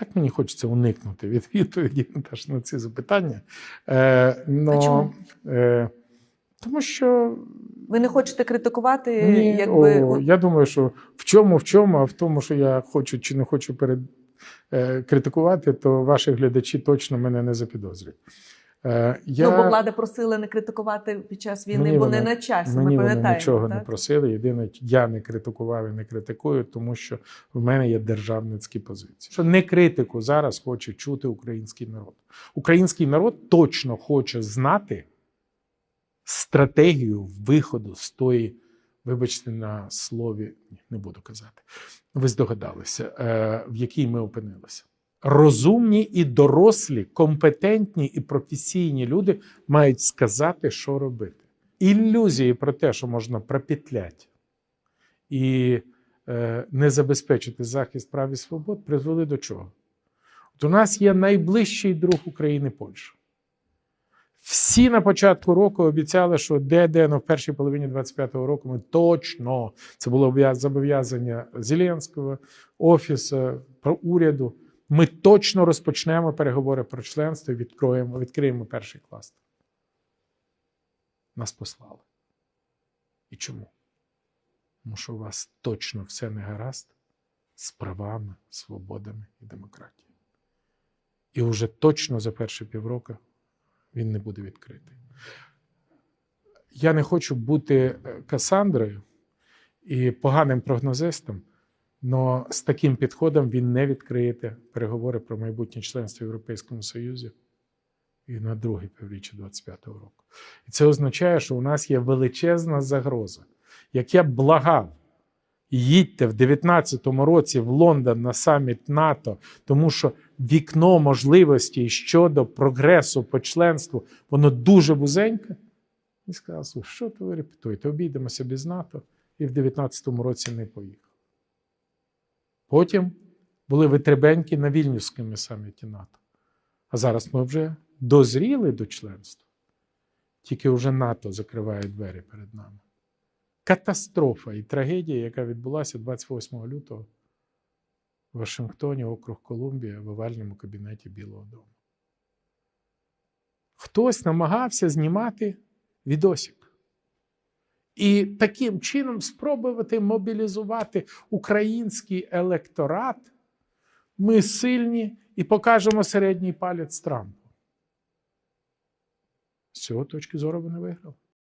Так мені хочеться уникнути від відповіді теж на ці запитання. Е, но, А чому? Е, тому що Ви не хочете критикувати, ні, якби о, я думаю, що в чому, в чому, а в тому, що я хочу чи не хочу перед, е, критикувати, то ваші глядачі точно мене не запідозрюють. Е, я, ну, бо влада просила не критикувати під час війни, Мені бо вони- не на часі. Мені ми вони нічого не просили. Єдине, я не критикував і не критикую, тому що в мене є державницькі позиції. Що не критику зараз хоче чути український народ. Український народ точно хоче знати стратегію виходу з тої, вибачте, на слові, не буду казати. Ви здогадалися, е, в якій ми опинилися. Розумні і дорослі, компетентні і професійні люди мають сказати, що робити. Ілюзії про те, що можна пропетляти і е, не забезпечити захист прав і свобод, призвели до чого? От у нас є найближчий друг України Польща. Всі на початку року обіцяли, що де-де ну, в першій половині 25-го року ми точно це було зобов'язання Зеленського, офісу, уряду. Ми точно розпочнемо переговори про членство і відкроємо, відкриємо перший кластер. Нас послали. І чому? Тому що у вас точно все не гаразд з правами, свободами і демократією. І вже точно за перші півроку він не буде відкритий. Я не хочу бути е, Касандрою і поганим прогнозистом, але з таким підходом він не відкриє переговори про майбутнє членство в Європейському Союзі і на друге півріччя 25-го року. І це означає, що у нас є величезна загроза. Як я благав, їдьте в 19-му році в Лондон на саміт НАТО, тому що вікно можливостей щодо прогресу по членству, воно дуже вузеньке. І сказав, слухай, що ви репетуєте? Обійдемося без НАТО і в 19-му році не поїхав. Потім були витребеньки на Вільнюському саміті НАТО. А зараз ми вже дозріли до членства. Тільки вже НАТО закриває двері перед нами. Катастрофа і трагедія, яка відбулася 28 лютого в Вашингтоні, округ Колумбія, в овальному кабінеті Білого Дому. Хтось намагався знімати відосик. І таким чином спробувати мобілізувати український електорат. Ми сильні і покажемо середній палець Трампу. З цього точки зору ви не виграли.